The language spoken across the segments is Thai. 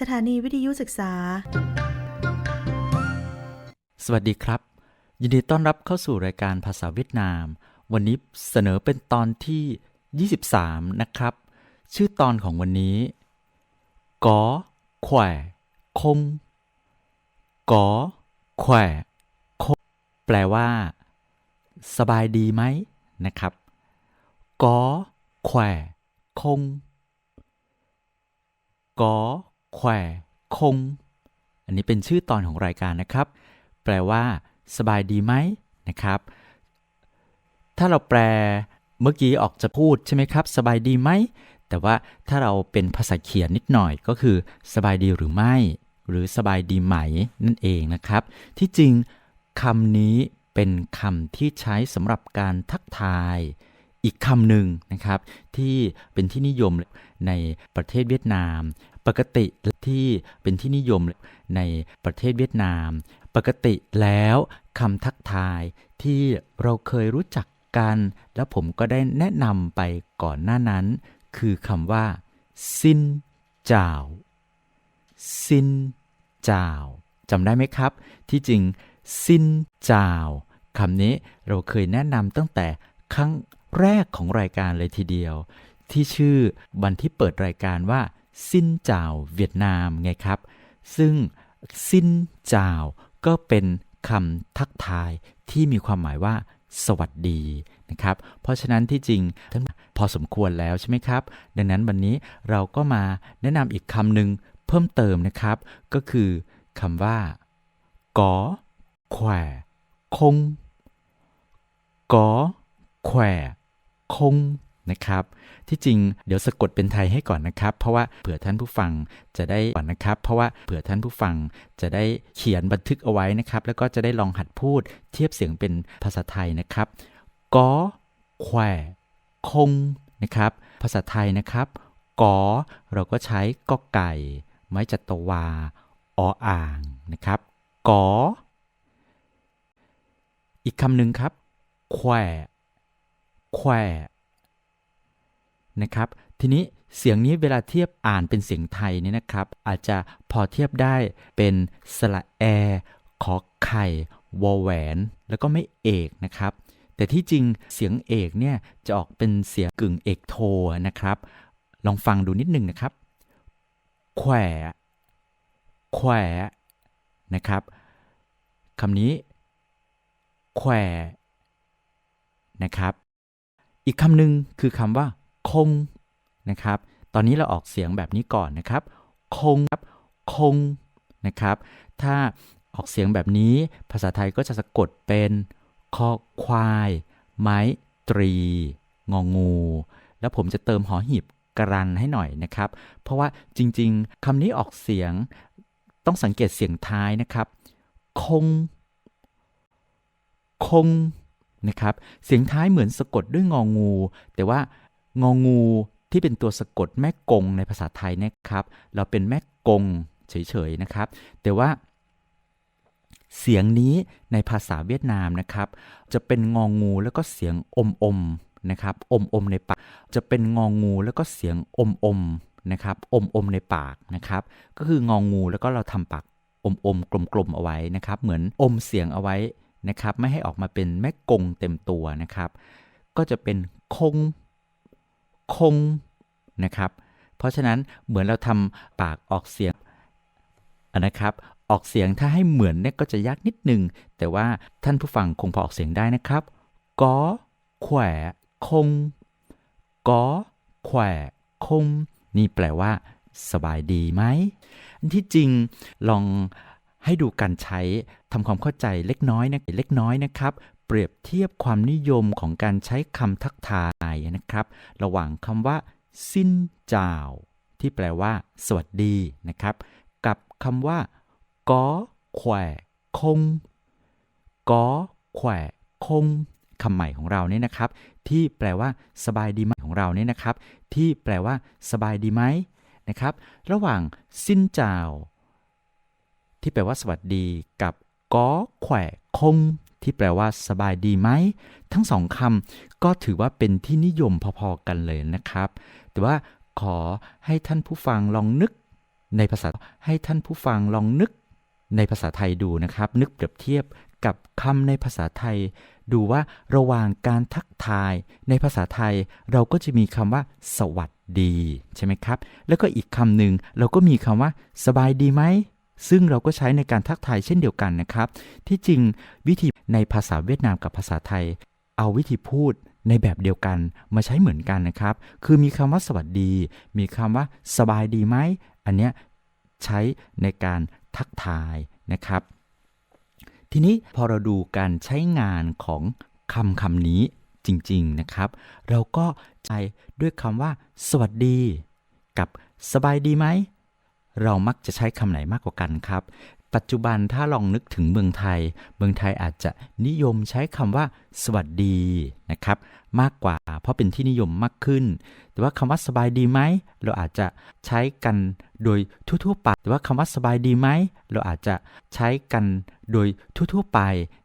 สถานีวิทยุศึกษา สวัสดีครับ ยินดีต้อนรับเข้าสู่รายการภาษาเวียดนาม วันนี้เสนอเป็นตอนที่ 23 นะครับ ชื่อตอนของวันนี้กอแขวคงกอแขวคงแปลว่า สบายดีไหมนะครับกอแขวคงกอ แขวคง อันนี้เป็นชื่อตอนของรายการนะครับ แปลว่า สบายดีไหมนะครับ ถ้าเราแปลเมื่อกี้ออกจะพูดใช่ไหมครับ สบายดีไหม แต่ว่าถ้าเราเป็นภาษาเขียนนิดหน่อยก็คือ สบายดีหรือไม่ หรือสบายดีไหมนั่นเองนะครับ ที่จริงคำนี้เป็นคำที่ใช้สำหรับการทักทายอีกคำหนึ่งนะครับ ที่เป็นที่นิยมในประเทศเวียดนาม ปกติที่เป็นที่นิยมในประเทศเวียดนาม ปกติแล้วคำทักทายที่เราเคยรู้จักกัน แล้วผมก็ได้แนะนำไปก่อนหน้านั้น คือคำว่าซินเจ้าซินเจ้าจำได้ไหมครับ ที่จริงซินเจ้าคำนี้เราเคยแนะนำตั้งแต่ครั้งแรกของรายการเลยทีเดียว ที่ชื่อวันที่เปิดรายการว่า ซินเจ้าเวียดนามไงครับ ซึ่งซินเจ้าก็เป็นคำทักทายที่มีความหมายว่า สวัสดีนะครับ เพราะฉะนั้นที่จริงท่านพอสมควรแล้วใช่ไหมครับ ดังนั้นวันนี้เราก็มาแนะนำอีกคำหนึ่งเพิ่มเติมนะครับ ก็คือคำว่ากอแขวคงกอแขวคง นะครับ ที่จริงเดี๋ยวสะกดเป็นไทยให้ก่อนนะครับ เพราะว่าเผื่อท่านผู้ฟังจะได้ก่อนนะครับ เพราะว่าเผื่อท่านผู้ฟังจะได้เขียนบันทึกเอาไว้นะครับ แล้วก็จะได้ลองหัดพูดเทียบเสียงเป็นภาษาไทยนะครับกอแขวคงนะครับ ภาษาไทยนะครับกอเราก็ใช้กอไก่ ไม้จัตวาออ่างนะครับกออีกคำหนึ่งครับแขวแขว นะครับ ทีนี้เสียงนี้เวลาเทียบอ่านเป็นเสียงไทยนี่นะครับ อาจจะพอเทียบได้เป็นสระแอขอไข่วอแหวน แล้วก็ไม่เอกนะครับ แต่ที่จริงเสียงเอกเนี่ยจะออกเป็นเสียงกึ่งเอกโทนะครับ ลองฟังดูนิดนึงนะครับ แขวแขวนะครับคำนี้ แขวนะครับ อีกคำหนึ่งคือคำว่า คงนะครับ ตอนนี้เราออกเสียงแบบนี้ก่อนนะครับ คงครับคงนะครับ ถ้าออกเสียงแบบนี้ภาษาไทยก็จะสะกดเป็นคอควาย ไม้ตรี งองู แล้วผมจะเติมหอหีบกรันให้หน่อยนะครับ เพราะว่าจริงๆคำนี้ออกเสียงต้องสังเกตเสียงท้ายนะครับ คง คงนะครับ เสียงท้ายเหมือนสะกดด้วยงองู แต่ว่า งองูที่เป็นตัวสะกดแม่กงในภาษาไทยนะครับ เราเป็นแม่กงเฉยๆนะครับ แต่ว่าเสียงนี้ในภาษาเวียดนามนะครับ จะเป็นงองูแล้วก็เสียงอมอมๆนะครับอมอมๆในปากจะเป็นงองูแล้วก็เสียงอมอมๆนะครับอมอมๆในปากนะครับ ก็คืององูแล้วก็เราทำปากอมอมๆกลมๆเอาไว้นะครับ เหมือนอมเสียงเอาไว้นะครับ ไม่ให้ออกมาเป็นแม่กงเต็มตัวนะครับ ก็จะเป็นคง คงนะครับ เพราะฉะนั้นเหมือนเราทำปากออกเสียงนะครับ ออกเสียงถ้าให้เหมือนเนี่ยก็จะยากนิดนึง แต่ว่าท่านผู้ฟังคงพอออกเสียงได้นะครับกอแขวคงกอแขวคง นี่แปลว่า สบายดีไหม ที่จริงลองให้ดูการใช้ทำความเข้าใจเล็กน้อยนะเล็กน้อยนะครับ เปรียบเทียบความนิยมของการใช้คำทักทายนะครับ ระหว่างคำว่าซินเจ้าที่แปลว่า สวัสดีนะครับ กับคำว่ากอแขวคงกอแขวคงคำใหม่ของเราเนี่ยนะครับ ที่แปลว่า สบายดีไหมของเราเนี่ยนะครับ ที่แปลว่า สบายดีไหมนะครับ ระหว่างซินเจ้าที่แปลว่าสวัสดีกับกอแขวคง ที่แปลว่าสบายดีไหม ทั้งสองคำก็ถือว่าเป็นที่นิยมพอๆกันเลยนะครับ แต่ว่าขอให้ท่านผู้ฟังลองนึก ในภาษาให้ท่านผู้ฟังลองนึก ในภาษาไทยดูนะครับ นึกเปรียบเทียบกับคำในภาษาไทย ดูว่าระหว่างการทักทาย ในภาษาไทยเราก็จะมีคำว่า สวัสดี ใช่ไหมครับ แล้วก็อีกคำหนึ่งเราก็มีคำว่า สบายดีไหม ซึ่งเราก็ใช้ในการทักทายเช่นเดียวกันนะครับ ที่จริงวิธีในภาษาเวียดนามกับภาษาไทย เอาวิธีพูดในแบบเดียวกันมาใช้เหมือนกันนะครับ คือมีคำว่าสวัสดี มีคำว่าสบายดีไหม อันเนี้ยใช้ในการทักทายนะครับ ทีนี้พอเราดูการใช้งานของคำคำนี้จริงๆนะครับ เราก็ใช้ด้วยคำว่า สวัสดี กับสบายดีไหม เรามักจะใช้คำไหนมากกว่ากันครับ ปัจจุบันถ้าลองนึกถึงเมืองไทย เมืองไทยอาจจะนิยมใช้คำว่า สวัสดีนะครับ มากกว่า เพราะเป็นที่นิยมมากขึ้น แต่ว่าคำว่าสบายดีไหมเราอาจจะใช้กันโดยทั่วๆไปแต่ว่าคำว่าสบายดีไหมเราอาจจะใช้กันโดยทั่วๆไป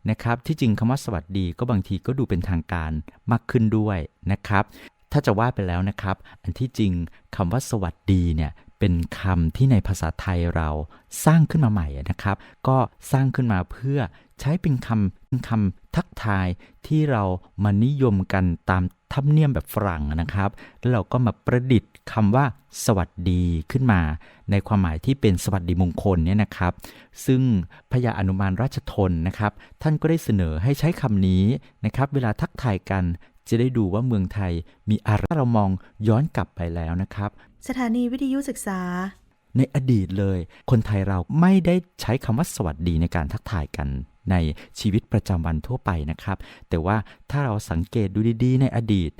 นะครับ ที่จริงคำว่าสวัสดีก็บางทีก็ดูเป็นทางการมากขึ้นด้วยนะครับถ้าจะว่าไปแล้วนะครับ อันที่จริงคำว่าสวัสดีเนี่ย เป็นคำที่ในภาษาไทยเราสร้างขึ้นมาใหม่นะครับ ก็สร้างขึ้นมาเพื่อใช้เป็นคำเป็นคำทักทายที่เรามานิยมกันตามธรรมเนียมแบบฝรั่งนะครับ แล้วเราก็มาประดิษฐ์คำว่า สวัสดีขึ้นมา ในความหมายที่เป็นสวัสดีมงคลเนี่ยนะครับ ซึ่งพญาอนุมานราชทนนะครับ ท่านก็ได้เสนอให้ใช้คำนี้นะครับ เวลาทักทายกันจะได้ดูว่าเมืองไทยมีอะไรเรามองย้อนกลับไปแล้วนะครับ สถานีวิทยุศึกษา ในอดีตเลย คนไทยเราไม่ได้ใช้คำว่าสวัสดีในการทักทายกันในชีวิตประจำวันทั่วไปนะครับ แต่ว่าถ้าเราสังเกตดูดีๆ ในอดีต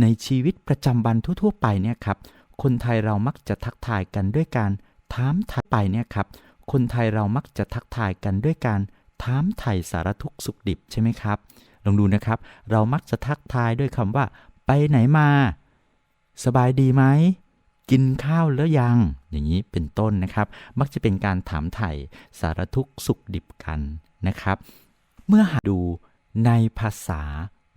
ในชีวิตประจำวันทั่วๆ ไปเนี่ยครับคนไทยเรามักจะทักทายกันด้วยการถามไทยไปเนี่ยครับคนไทยเรามักจะทักทายกันด้วยการถามไทยสารทุกสุขดิบใช่ไหมครับ ลองดูนะครับ เรามักจะทักทายด้วยคำว่า ไปไหนมา สบายดีไหม กินข้าวแล้วยัง อย่างนี้เป็นต้นนะครับ มักจะเป็นการถามไถ่สารทุกข์สุขดิบกันนะครับ เมื่อหาดูในภาษา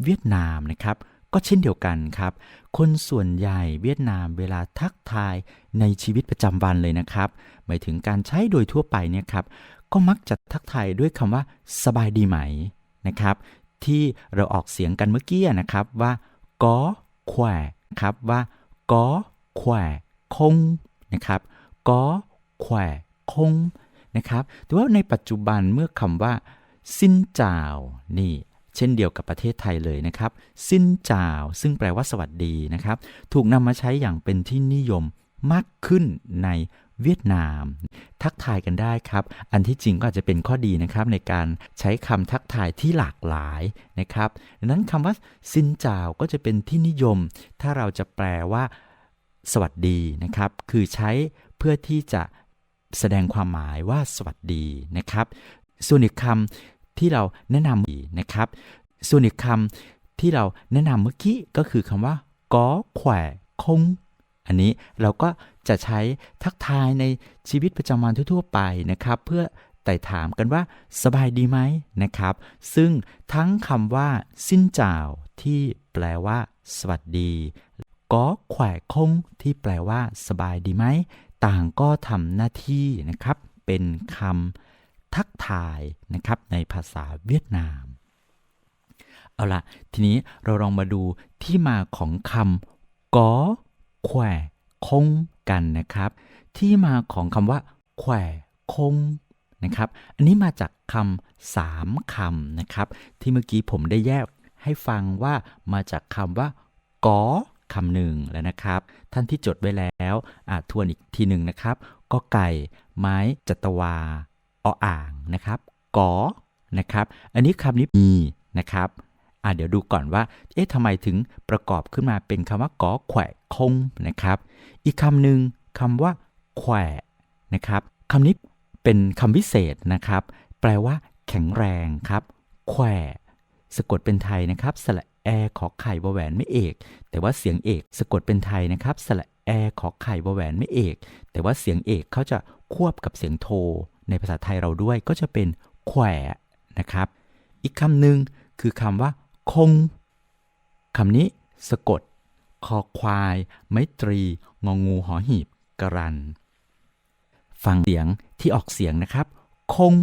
เวียดนามนะครับ ก็เช่นเดียวกันครับ คนส่วนใหญ่เวียดนามเวลาทักทายในชีวิตประจำวันเลยนะครับ หมายถึงการใช้โดยทั่วไปเนี่ยครับ ก็มักจะทักทายด้วยคำว่าสบายดีไหมนะครับ ที่เราออกเสียงกันเมื่อกี้นะครับว่าก็แขวครับว่าก็ แขวคงนะครับก็แขวคงนะครับแต่ว่าในปัจจุบันเมื่อคำว่าสินจาวนี่เช่นเดียวกับประเทศไทยเลยนะครับ สินจาว ซึ่งแปลว่าสวัสดีนะครับ ถูกนำมาใช้อย่างเป็นที่นิยมมากขึ้นในเวียดนาม ทักทายกันได้ครับ อันที่จริงก็อาจจะเป็นข้อดีนะครับ ในการใช้คำทักทายที่หลากหลายนะครับดังนั้นคำว่า สินจาวก็จะเป็นที่นิยม ถ้าเราจะแปลว่า สวัสดีนะครับ คือใช้เพื่อที่จะแสดงความหมายว่าสวัสดีนะครับ ส่วนอีกคำที่เราแนะนำนะครับ ส่วนอีกคำที่เราแนะนำเมื่อกี้ก็คือคำว่าก็แขวคง อันนี้เราก็จะใช้ทักทายในชีวิตประจำวันทั่วๆไปนะครับ เพื่อไต่ถามกันว่าสบายดีไหมนะครับ ซึ่งทั้งคำว่าสิ้นจ่าวที่แปลว่า สวัสดี ก็แขวคงที่แปลว่าสบายดีไหม ต่างก็ทำหน้าที่นะครับ เป็นคำทักทายนะครับ ในภาษาเวียดนาม เอาละทีนี้เราลองมาดูที่มาของคำก็แขวคงกันนะครับ ที่มาของคำว่า แขวคงนะครับ อันนี้มาจากคำสามคำนะครับ ที่เมื่อกี้ผมได้แยกให้ฟังว่ามาจากคำว่าก็ คำหนึ่งแล้วนะครับ ท่านที่จดไว้แล้วอาจทวนอีกทีหนึ่งนะครับก็ไก่ไม้จัตวาออ่างนะครับกอนะครับ อันนี้คำนี้มีนะครับอ่าเดี๋ยวดูก่อนว่า เอ๊ะทำไมถึงประกอบขึ้นมาเป็นคำว่ากอแขวะคงนะครับ อีกคำหนึ่งคำว่าแขวะนะครับคำนี้เป็นคำวิเศษนะครับ แปลว่า แข็งแรงครับ แขวะสะกดเป็นไทยนะครับสระ แอขอไข่วแหวนไม่เอก แต่ว่าเสียงเอกสะกดเป็นไทยนะครับสระแอขอไข่วแหวนไม่เอก แต่ว่าเสียงเอกเขาจะควบกับเสียงโท ในภาษาไทยเราด้วยก็จะเป็นแขวะนะครับ อีกคำหนึ่งคือคำว่า คงคำนี้สะกด คอควาย ไม้ตรี งองูหอหีบ กรัน ฟังเสียงที่ออกเสียงนะครับ คง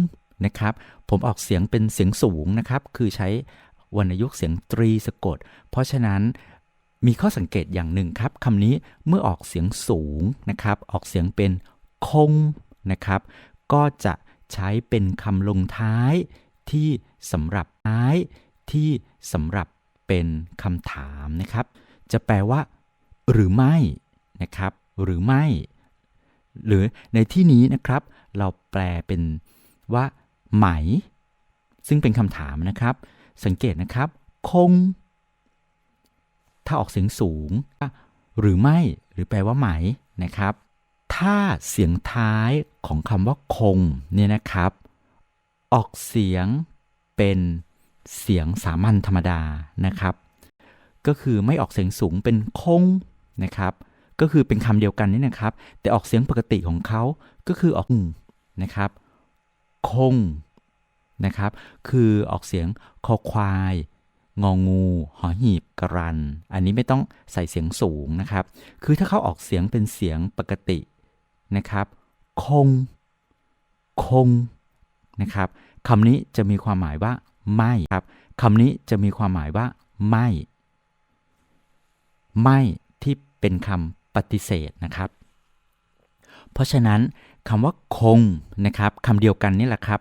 นะครับ ผมออกเสียงเป็นเสียงสูงนะครับ คือใช้ วรรณยุกต์เสียงตรีสะกด เพราะฉะนั้นมีข้อสังเกตอย่างหนึ่งครับคำนี้เมื่อออกเสียงสูงนะครับ ออกเสียงเป็นคงนะครับ ก็จะใช้เป็นคำลงท้ายที่สำหรับท้ายที่สำหรับเป็นคำถามนะครับ จะแปลว่า หรือไม่นะครับ หรือไม่ หรือในที่นี้นะครับ เราแปลเป็นว่า ไหม ซึ่งเป็นคำถามนะครับ สังเกตนะครับ คง ถ้าออกเสียงสูง หรือไม่หรือแปลว่าไหมนะครับ ถ้าเสียงท้ายของคำว่าคงเนี่ยนะครับ ออกเสียงเป็นเสียงสามัญธรรมดานะครับ ก็คือไม่ออกเสียงสูงเป็นคงนะครับ ก็คือเป็นคำเดียวกันนี่นะครับ แต่ออกเสียงปกติของเขาก็คือออกนะครับ คง นะครับ คือออกเสียงคอควาย งองู หอหีบกรัน อันนี้ไม่ต้องใส่เสียงสูงนะครับ คือถ้าเขาออกเสียงเป็นเสียงปกตินะครับ คง คงนะครับคำนี้จะมีความหมายว่า ไม่ครับคำนี้จะมีความหมายว่า ไม่ ไม่ที่เป็นคำปฏิเสธนะครับ เพราะฉะนั้นคำว่าคงนะครับคำเดียวกันนี่แหละครับ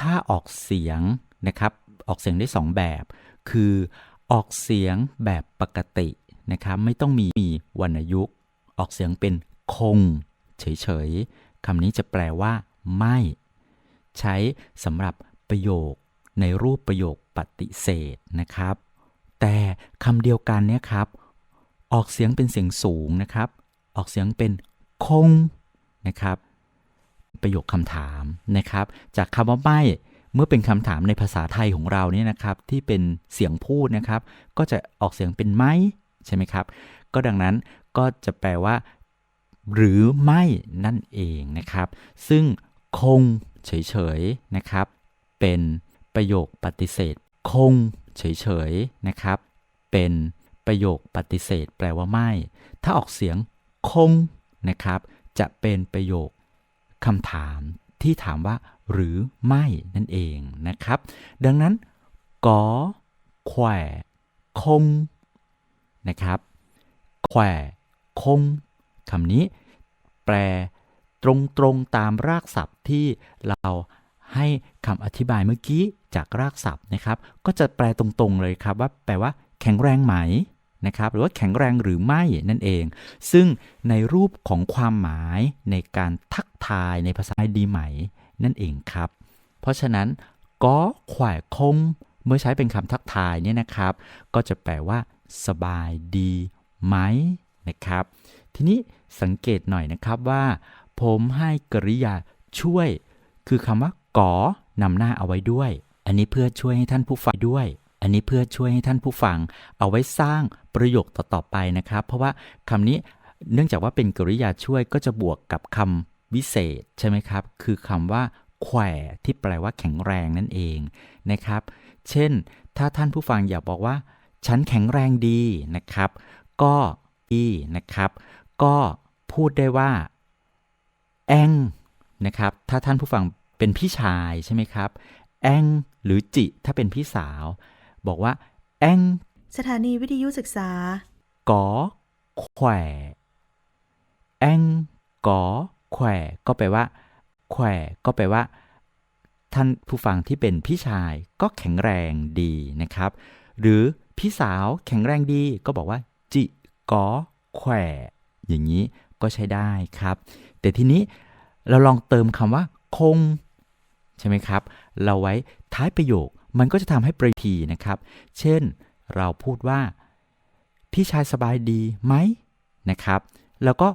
ถ้าออกเสียงนะครับ ออกเสียงได้สองแบบ คือออกเสียงแบบปกตินะครับไม่ต้องมีมีวรรณยุกต์ ออกเสียงเป็นคง เฉยๆคำนี้จะแปลว่า ไม่ ใช้สำหรับประโยคในรูปประโยคปฏิเสธนะครับ แต่คำเดียวกันเนี่ยครับ ออกเสียงเป็นเสียงสูงนะครับ ออกเสียงเป็นคงนะครับ ประโยคคำถามนะครับ จากคำว่าไม่เมื่อเป็นคำถามในภาษาไทยของเราเนี่ยนะครับที่เป็นเสียงพูดนะครับ ก็จะออกเสียงเป็นไม่ใช่ไหมครับ ก็ดังนั้นก็จะแปลว่า หรือไม่นั่นเองนะครับ ซึ่งคงเฉยๆนะครับ เป็นประโยคปฏิเสธ คงเฉยๆนะครับ เป็นประโยคปฏิเสธ แปลว่าไม่ ถ้าออกเสียงคงนะครับ จะเป็นประโยค คำถามที่ถามว่าหรือไม่นั่นเองนะครับ ดังนั้นกอแขวคงนะครับแขวคงคำนี้ แปลตรงๆตามรากศัพท์ที่เราให้คำอธิบายเมื่อกี้จากรากศัพท์นะครับ ก็จะแปลตรงๆเลยครับว่าแปลว่าแข็งแรงไหม นะครับหรือว่าแข็งแรงหรือไม่นั่นเอง ซึ่งในรูปของความหมายในการทักทายในภาษาดีไหมนั่นเองครับ เพราะฉะนั้นก็ขวายคงเมื่อใช้เป็นคำทักทายเนี่ยนะครับ ก็จะแปลว่า สบายดีไหมนะครับ ทีนี้สังเกตหน่อยนะครับว่า ผมให้กริยาช่วย คือคำว่าก่อนำหน้าเอาไว้ด้วย อันนี้เพื่อช่วยให้ท่านผู้ฟังด้วย อันนี้เพื่อช่วยให้ท่านผู้ฟัง เอาไว้สร้างประโยคต่อๆไปนะครับ เพราะว่าคำนี้เนื่องจากว่าเป็นกริยาช่วยก็จะบวกกับคำวิเศษใช่ไหมครับ คือคำว่าแขวที่แปลว่าแข็งแรงนั่นเองนะครับ เช่น ถ้าท่านผู้ฟังอยากบอกว่า ฉันแข็งแรงดีนะครับ ก็ดีนะครับ ก็พูดได้ว่า แองนะครับ ถ้าท่านผู้ฟังเป็นพี่ชายใช่ไหมครับ แองหรือจิถ้าเป็นพี่สาว บอกว่าแองสถานีวิทยุศึกษากอแขวแองกอแขวก็แปลว่า แขวก็แปลว่า ท่านผู้ฟังที่เป็นพี่ชายก็แข็งแรงดีนะครับ หรือพี่สาวแข็งแรงดีก็บอกว่า จิกอแขวอย่างนี้ก็ใช้ได้ครับ แต่ทีนี้เราลองเติมคำว่า คง ใช่ไหมครับ เราไว้ท้ายประโยค มันก็จะทำให้ประทีนะครับ เช่นเราพูดว่าพี่ชายสบายดีไหมนะครับ แล้วก็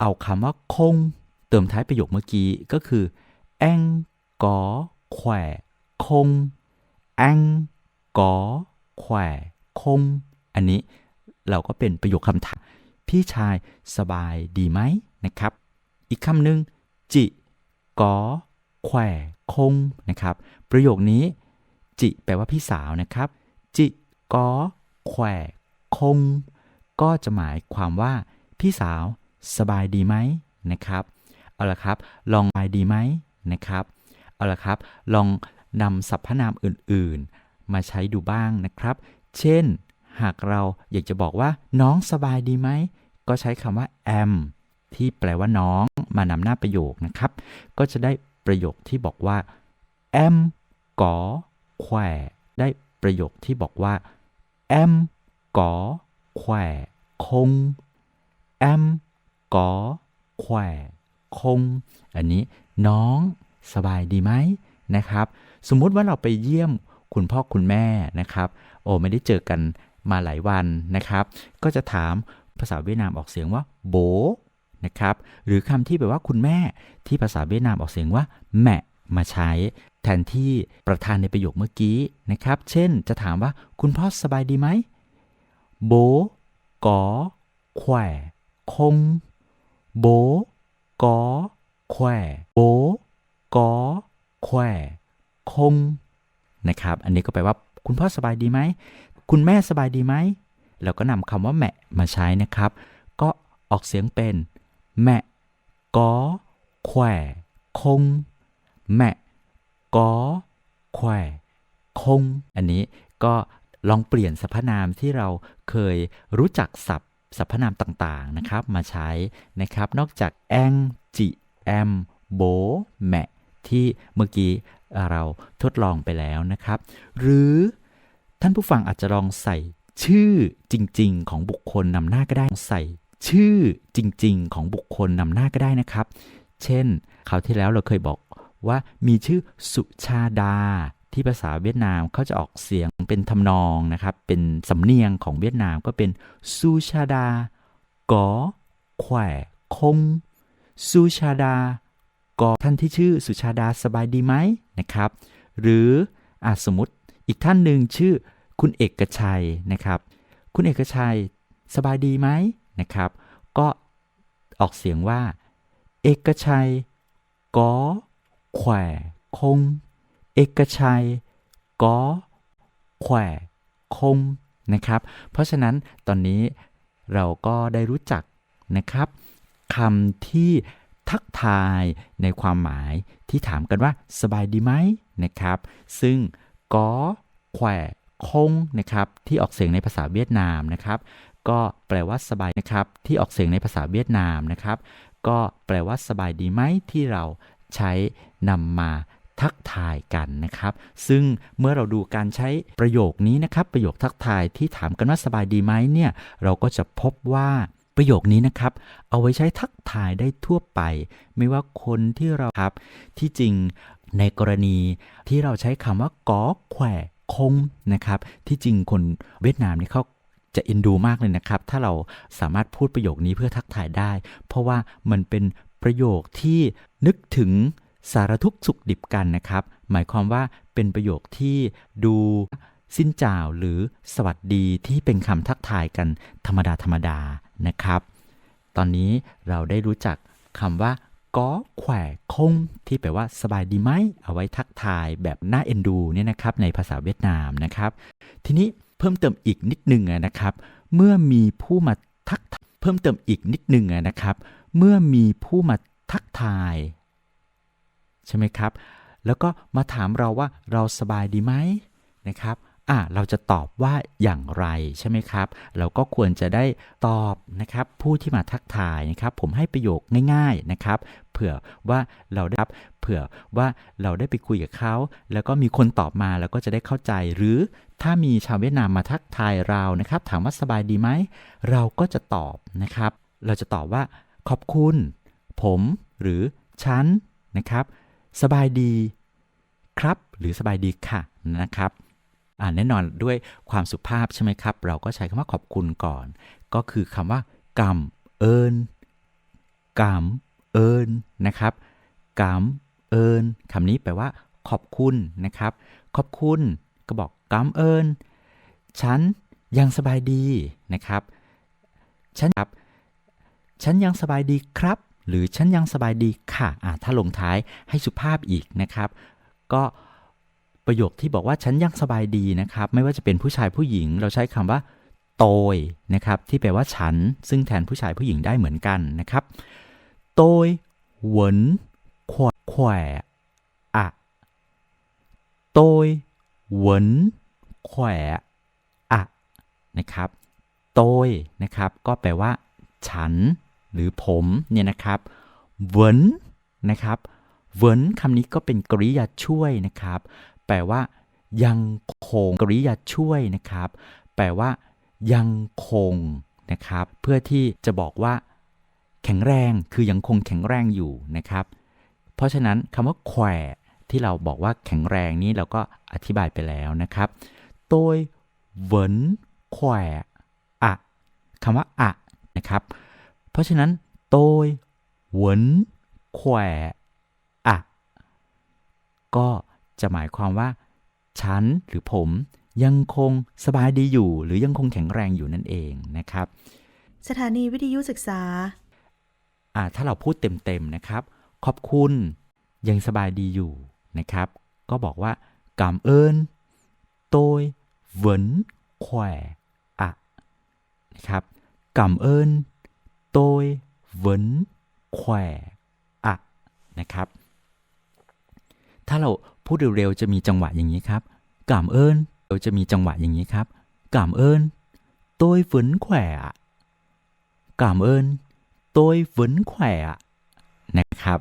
เอาคำว่าคง เติมท้ายประโยคเมื่อกี้ก็คือแองกอแขวคงแองกอแขวคง อันนี้เราก็เป็นประโยคคำถาม พี่ชายสบายดีไหมนะครับ อีกคำหนึ่งจิกอแขวคงนะครับ ประโยคนี้ จิแปลว่าพี่สาวนะครับ จิกอแขวคง ก็จะหมายความว่า พี่สาวสบายดีไหมนะครับ เอาละครับ ลองไปดีไหมนะครับ เอาละครับ ลองนำสรรพนามอื่นๆ มาใช้ดูบ้างนะครับ เช่น หากเราอยากจะบอกว่า น้องสบายดีไหม ก็ใช้คำว่า am ที่แปลว่าน้องมานำหน้าประโยคนะครับ ก็จะได้ประโยคที่บอกว่า am กอ แขวได้ประโยคที่บอกว่า am ก๋อแขวคง am ก๋อแขวคง อันนี้น้องสบายดีไหมนะครับ สมมุติว่าเราไปเยี่ยมคุณพ่อคุณแม่นะครับ โอ้ไม่ได้เจอกันมาหลายวันนะครับ ก็จะถามภาษาเวียดนามออกเสียงว่าโบนะครับ หรือคำที่แปลว่าคุณแม่ที่ภาษาเวียดนามออกเสียงว่าแม่มาใช้ ทนที่ประธานในประโยคเมื่อกี้นะครับ เช่นจะถามว่าคุณพ่อสบายดีไหมโบกอแขวคงโบกอแขวโบกอแขวคงนะครับ อันนี้ก็แปลว่าคุณพ่อสบายดีไหม คุณแม่สบายดีไหมแล้วก็นำคำว่าแม่มาใช้นะครับ ก็ออกเสียงเป็นแม่กอแขวคงแม่ กอแขวคง อันนี้ก็ลองเปลี่ยนสรรพนามที่เราเคยรู้จักศัพท์สรรพนามต่างๆนะครับ มาใช้นะครับ นอกจากแองจิแอมโบแมที่เมื่อกี้เราทดลองไปแล้วนะครับ หรือท่านผู้ฟังอาจจะลองใส่ชื่อจริง ๆ ของบุคคลนำหน้าก็ได้ใส่ชื่อจริง ๆ ของบุคคลนำหน้าก็ได้นะครับ เช่นคราวที่แล้วเราเคยบอก ว่ามีชื่อสุชาดา ที่ภาษาเวียดนามเขาจะออกเสียงเป็นทำนองนะครับ เป็นสำเนียงของเวียดนามก็เป็นสุชาดากอแขวคงสุชาดา กอท่านที่ชื่อสุชาดาสบายดีไหมนะครับ หรืออาสมมติอีกท่านหนึ่งชื่อคุณเอกชัยนะครับ คุณเอกชัยสบายดีไหมนะครับ ก็ออกเสียงว่า เอกชัยกอ แขวคง เอกชัยกอแขวคงนะครับ เพราะฉะนั้นตอนนี้เราก็ได้รู้จักนะครับคำที่ทักทายในความหมายที่ถามกันว่าสบายดีไหมนะครับ ซึ่งกอแขวคงนะครับที่ออกเสียงในภาษาเวียดนามนะครับ ก็แปลว่าสบายนะครับที่ออกเสียงในภาษาเวียดนามนะครับ ก็แปลว่าสบายดีไหมที่เรา ใช้นำมาทักทายกันนะครับ ซึ่งเมื่อเราดูการใช้ประโยคนี้นะครับ ประโยคทักทายที่ถามกันว่าสบายดีไหมเนี่ย เราก็จะพบว่าประโยคนี้นะครับ เอาไว้ใช้ทักทายได้ทั่วไป ไม่ว่าคนที่เราครับ ที่จริงในกรณีที่เราใช้คำว่ากอแขวคงนะครับ ที่จริงคนเวียดนามนี่เขาจะเอ็นดูมากเลยนะครับ ถ้าเราสามารถพูดประโยคนี้เพื่อทักทายได้ เพราะว่ามันเป็น ประโยคที่นึกถึงสารทุกสุขดิบกันนะครับ หมายความว่าเป็นประโยคที่ดูสิ้นจ่าวหรือสวัสดีที่เป็นคำทักทายกันธรรมดาธรรมดานะครับ ตอนนี้เราได้รู้จักคำว่าก้อแขวคงที่แปลว่าสบายดีไหม เอาไว้ทักทายแบบน่าเอ็นดูเนี่ยนะครับในภาษาเวียดนามนะครับ ทีนี้เพิ่มเติมอีกนิดนึงนะครับ เมื่อมีผู้มาทักเพิ่มเติมอีกนิดนึงนะครับ เมื่อมีผู้มาทักทาย ใช่ไหมครับ แล้วก็มาถามเราว่าเราสบายดีไหมนะครับอะเราจะตอบว่าอย่างไรใช่ไหมครับ เราก็ควรจะได้ตอบนะครับ ผู้ที่มาทักทายนะครับ ผมให้ประโยคง่าย ๆนะครับ เผื่อว่าเราได้รับเผื่อว่าเราได้ไปคุยกับเขา แล้วก็มีคนตอบมาแล้วก็จะได้เข้าใจ หรือถ้ามีชาวเวียดนามมาทักทายเรานะครับ ถามว่าสบายดีไหม เราก็จะตอบนะครับ เราจะตอบว่า ขอบคุณ ผม หรือฉันนะครับ สบายดีครับ หรือสบายดีค่ะนะครับแน่นอนด้วยความสุภาพใช่ไหมครับ เราก็ใช้คำว่าขอบคุณก่อน ก็คือคำว่ากำเอิญกำเอิญนะครับกำเอิญคำนี้แปลว่า ขอบคุณนะครับ ขอบคุณก็บอกกำเอิญฉันยังสบายดีนะครับ ฉันครับ ฉันยังสบายดีครับ หรือฉันยังสบายดีค่ะอ่าถ้าลงท้ายให้สุภาพอีกนะครับ ก็ประโยคที่บอกว่าฉันยังสบายดีนะครับ ไม่ว่าจะเป็นผู้ชายผู้หญิง เราใช้คำว่าโตยนะครับ ที่แปลว่าฉัน ซึ่งแทนผู้ชายผู้หญิงได้เหมือนกันนะครับโตย vẫn khỏe khỏe ạ tôi vẫn khỏe ạ นะครับ tôi นะครับ ก็แปลว่า ฉัน หรือผมเนี่ยนะครับ vẫn นะครับ vẫn คำนี้ก็เป็นกริยาช่วยนะครับ แปลว่า ยังคงกริยาช่วยนะครับ แปลว่า ยังคงนะครับ เพื่อที่จะบอกว่า แข็งแรงคือยังคงแข็งแรงอยู่นะครับ เพราะฉะนั้นคำว่าแขวที่เราบอกว่าแข็งแรงนี้เราก็อธิบายไปแล้วนะครับ tôi vẫn khỏe อะคำว่าอะนะครับ ราะฉะนั้น tôi vẫn khỏe อะก็จะหมายความว่า ฉันหรือผมยังคงสบายดีอยู่ หรือยังคงแข็งแรงอยู่นั่นเองนะครับ สถานีวิทยุศึกษา อ่าถ้าเราพูดเต็มๆนะครับ ขอบคุณยังสบายดีอยู่นะครับ ก็บอกว่า cảm ơn tôi vẫn khỏe ạ นะครับ cảm ơn tôi vẫn khỏe ạ นะครับ ถ้าเราพูดเร็วๆจะมีจังหวะอย่างนี้ครับ cảm ơn เราจะมีจังหวะอย่างนี้ครับ cảm ơn tôi vẫn khỏe ạ cảm ơn tôi vẫn khỏe ạ นะครับ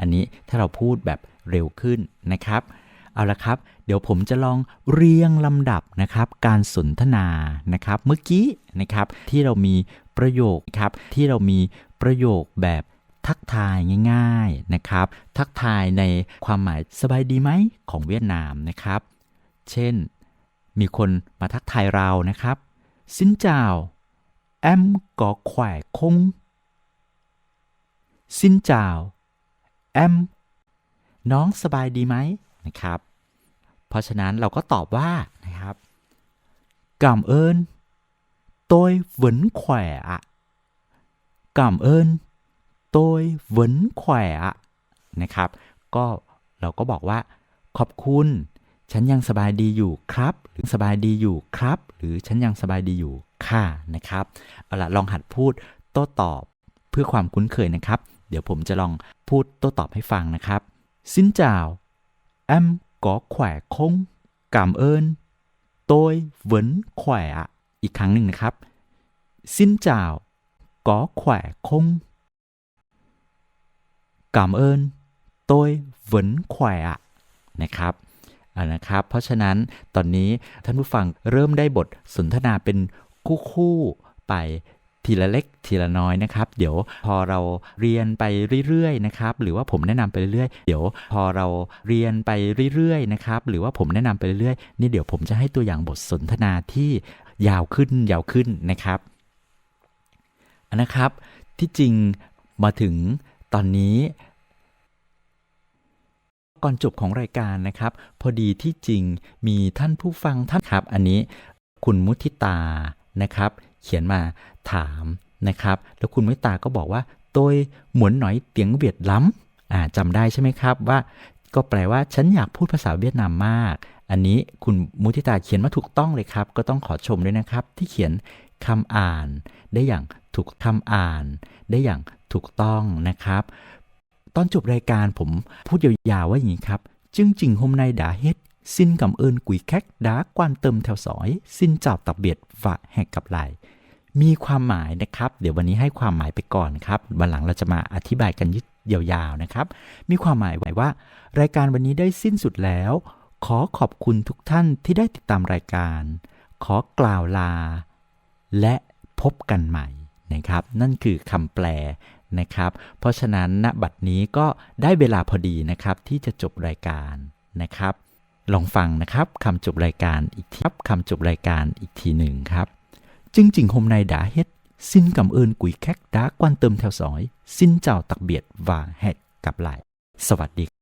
อันนี้ถ้าเราพูดแบบเร็วขึ้นนะครับ เอาละครับ เดี๋ยวผมจะลองเรียงลำดับนะครับ การสนทนานะครับ เมื่อกี้นะครับที่เรามีประโยคครับที่เรามีประโยคแบบทักทายง่ายๆนะครับ ทักทายในความหมายสบายดีไหมของเวียดนามนะครับ เช่น มีคนมาทักทายเรานะครับสินเจ้า em có khỏe không สินเจ้า em น้องสบายดีไหมนะครับ เพราะฉะนั้นเราก็ตอบว่านะครับ cảm ơn tôi vẫn khỏe ạ cảm ơn tôi vẫn khỏe ạ นะครับ ก็เราก็บอกว่าขอบคุณ ฉันยังสบายดีอยู่ครับ หรือสบายดีอยู่ครับ หรือฉันยังสบายดีอยู่ค่ะนะครับ เอาละลองหัดพูดโต้ตอบเพื่อความคุ้นเคยนะครับ เดี๋ยวผมจะลองพูดโต้ตอบให้ฟังนะครับ Xin chào em có khỏe không cảm ơn tôi vẫn khỏe ạ อีกครั้งหนึ่งนะครับ Xin chào có khỏe không cảm ơn tôi vẫn khỏe ạ นะครับเอานะครับ เพราะฉะนั้นตอนนี้ท่านผู้ฟังเริ่มได้บทสนทนาเป็นคู่ๆไป ทีละเล็กทีละน้อยนะครับ เดี๋ยวพอเราเรียนไปเรื่อยๆนะครับ หรือว่าผมแนะนำไปเรื่อยๆ เดี๋ยวพอเราเรียนไปเรื่อยๆนะครับ หรือว่าผมแนะนำไปเรื่อยๆ นี่เดี๋ยวผมจะให้ตัวอย่างบทสนทนาที่ยาวขึ้นยาวขึ้นนะครับนะครับ ที่จริงมาถึงตอนนี้ก่อนจบของรายการนะครับ พอดีที่จริงมีท่านผู้ฟังท่านครับ อันนี้คุณมุทิตานะครับ เขียนมา ถามนะครับ แล้วคุณมุทิตาก็บอกว่าตัวหมวนหน่อยเตียงเวียดล้ำอ่าจำได้ใช่ไหมครับว่า ก็แปลว่าฉันอยากพูดภาษาเวียดนามมาก อันนี้คุณมุทิตาเขียนมาถูกต้องเลยครับ ก็ต้องขอชมด้วยนะครับ ที่เขียนคำอ่านได้อย่างถูกคำอ่าน ได้อย่างถูกต้องนะครับ ตอนจบรายการผมพูดยาวๆว่าอย่างนี้ครับ chương trình hôm nay đã hết xin cảm ơn quý khách đã quan tâm theo dõi xin chào tạm biệt và hẹn gặp lại มีความหมายนะครับ เดี๋ยววันนี้ให้ความหมายไปก่อนครับ วันหลังเราจะมาอธิบายกันยืดยาวๆนะครับ มีความหมายไว้ว่า รายการวันนี้ได้สิ้นสุดแล้ว ขอขอบคุณทุกท่านที่ได้ติดตามรายการ ขอกล่าวลา และพบกันใหม่นะครับ นั่นคือคำแปลนะครับ เพราะฉะนั้นณบัดนี้ก็ได้เวลาพอดีนะครับ ที่จะจบรายการนะครับ ลองฟังนะครับคำจบรายการอีกทีครับคำจบรายการอีกทีหนึ่งครับ chương trình hôm nay đã hết xin cảm ơn quý khách đã quan tâm theo dõi xin chào tạm biệt và hẹn gặp lại สวัสดี